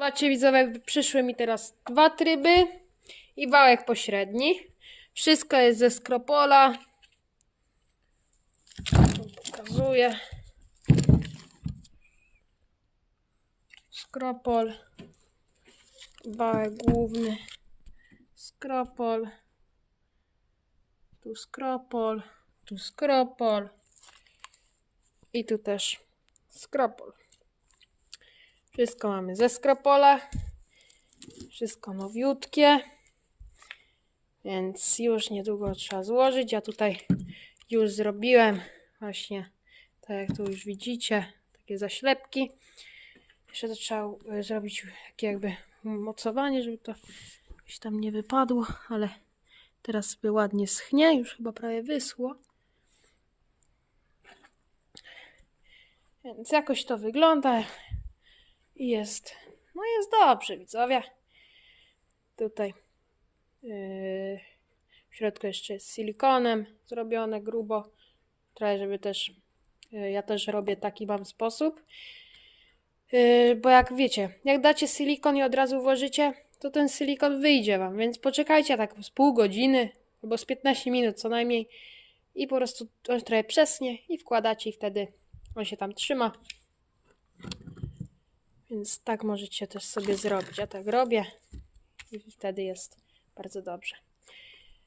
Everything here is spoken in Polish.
Zobaczcie widzowie, przyszły mi teraz dwa tryby i wałek pośredni. Wszystko jest ze skropola. Pokazuję. Skropol. Wałek główny. Skropol. Tu skropol. Tu skropol. I tu też skropol. Wszystko mamy ze skropola. Wszystko nowiutkie. Więc już niedługo trzeba złożyć. Ja tutaj już zrobiłem właśnie, tak jak tu już widzicie, takie zaślepki. Jeszcze to trzeba e, zrobić takie jakby mocowanie, żeby to gdzieś tam nie wypadło, ale teraz sobie ładnie schnie. Już chyba prawie wysło. Więc jakoś to wygląda. I jest, no jest dobrze, widzowie. Tutaj yy, w środku jeszcze jest silikonem zrobione grubo. Trochę, żeby też, yy, ja też robię taki mam sposób. Yy, bo jak wiecie, jak dacie silikon i od razu włożycie, to ten silikon wyjdzie wam, więc poczekajcie tak z pół godziny albo z 15 minut co najmniej i po prostu on trochę przesnie i wkładacie i wtedy on się tam trzyma. Więc tak możecie też sobie zrobić. Ja tak robię i wtedy jest bardzo dobrze.